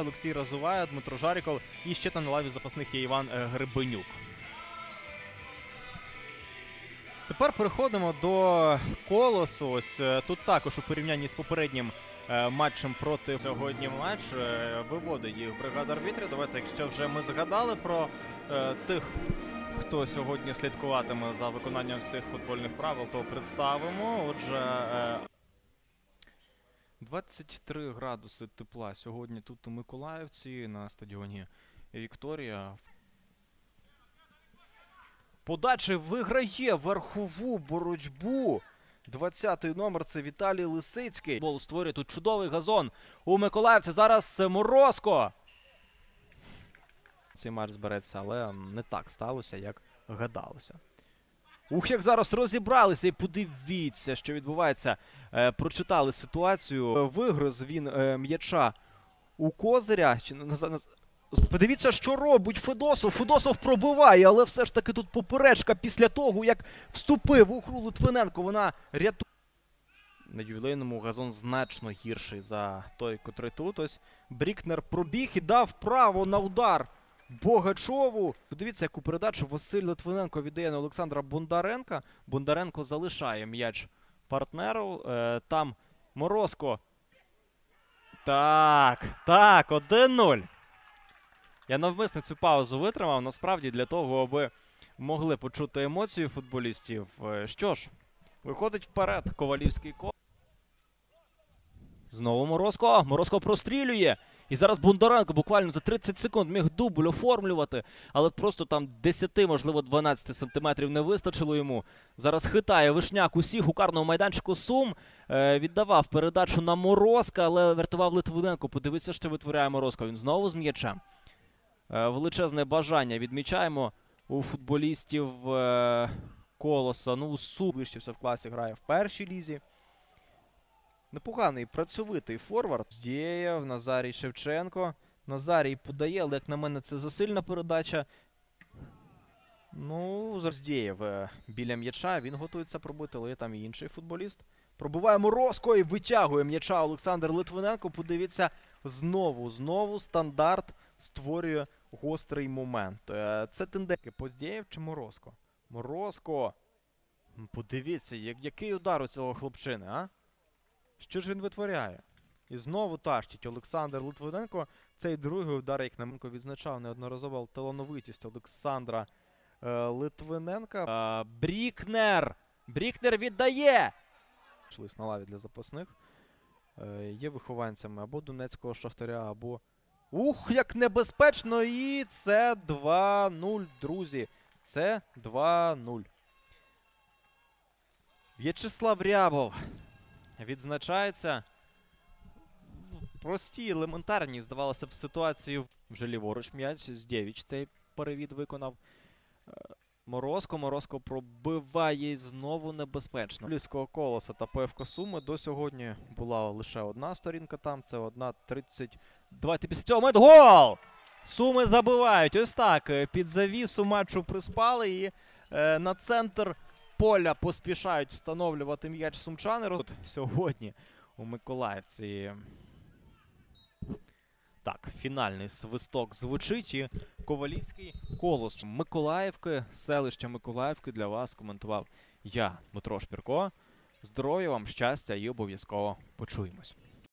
Олексій Разуває, Дмитро Жаріков і ще там на лаві запасних є Іван е, Гребенюк. Тепер переходимо до колосу. Ось е, тут також у порівнянні з попереднім е, матчем проти сьогодні матч виводить їх бригада арбітрів. Давайте, якщо вже ми згадали про е, тих, хто сьогодні слідкуватиме за виконанням всіх футбольних правил, то представимо. Отже, е, 23 градуси тепла сьогодні тут у Миколаївці на стадіоні Вікторія. Подачі виграє верхову боротьбу. 20-й номер це Віталій Лисицький. Бол створює тут чудовий газон у Миколаївці. Зараз Морозко. Цей матч збереться, але не так сталося, як гадалося. Ух, як зараз розібралися і подивіться, що відбувається. Е, прочитали ситуацію. Е, Вигриз він е, м'яча у Козиря. Подивіться, що робить Федосов. Федосов пробиває, але все ж таки тут поперечка після того, як вступив у гру Литвиненко. Вона рятує. На ювілейному газон значно гірший за той, котрий тут. Ось Брікнер пробіг і дав право на удар Богачову. Подивіться, яку передачу Василь Литвиненко віддає на Олександра Бондаренка. Бондаренко залишає м'яч партнеру. Е, там Морозко. Так, так, 1-0. Я навмисно цю паузу витримав. Насправді для того, аби могли почути емоції футболістів. Е, Що ж, виходить вперед Ковалівський ко. Знову Морозко. Морозко прострілює. І зараз Бондаренко буквально за 30 секунд міг дубль оформлювати, але просто там 10, можливо, 12 сантиметрів не вистачило йому. Зараз хитає вишняк усіх у карному майданчику Сум. Е, віддавав передачу на Морозка, але врятував Литвиненко. Подивіться, що витворяє Морозко. Він знову з м'ячем. Е, величезне бажання відмічаємо у футболістів е, Колоса. Ну, Сум вищився в класі, грає в першій лізі. Непоганий працьовитий форвард. Здієв, Назарій Шевченко. Назарій подає, але як на мене, це засильна передача. Ну, зараз е, біля м'яча. Він готується пробити, але є там і інший футболіст. Пробиває Морозко і витягує м'яча Олександр Литвиненко. Подивіться, знову, знову стандарт створює гострий момент. Е, Це тендеки Поздєєв чи Морозко? Морозко. Подивіться, який удар у цього хлопчини, а? Що ж він витворяє? І знову тащить Олександр Литвиненко. Цей другий удар, як Наменко відзначав неодноразово талановитість Олександра е, Литвиненка. Е, Брікнер! Брікнер віддає! Шлись на лаві для запасних. Е, є вихованцями або Донецького Шахтаря, або. Ух, як небезпечно! І це 2-0, друзі. Це 2-0. В'ячеслав Рябов відзначається. Ну, Прості, елементарні, здавалося б, ситуації. Вже ліворуч м'яч. Здєвіч цей перевід виконав. Е, Морозко. Морозко пробиває знову небезпечно. Ліського колоса та ПФК Суми до сьогодні була лише одна сторінка там. Це одна 30. Давайте після цього моменту. Гол! Суми забивають. Ось так. е, Під завісу матчу приспали і е, на центр поля поспішають встановлювати м'яч сумчани. Тут сьогодні у Миколаївці. Так, фінальний свисток звучить і Ковалівський колос Миколаївки, селище Миколаївки для вас коментував я, Дмитро Шпірко. Здоров'я вам, щастя і обов'язково почуємось.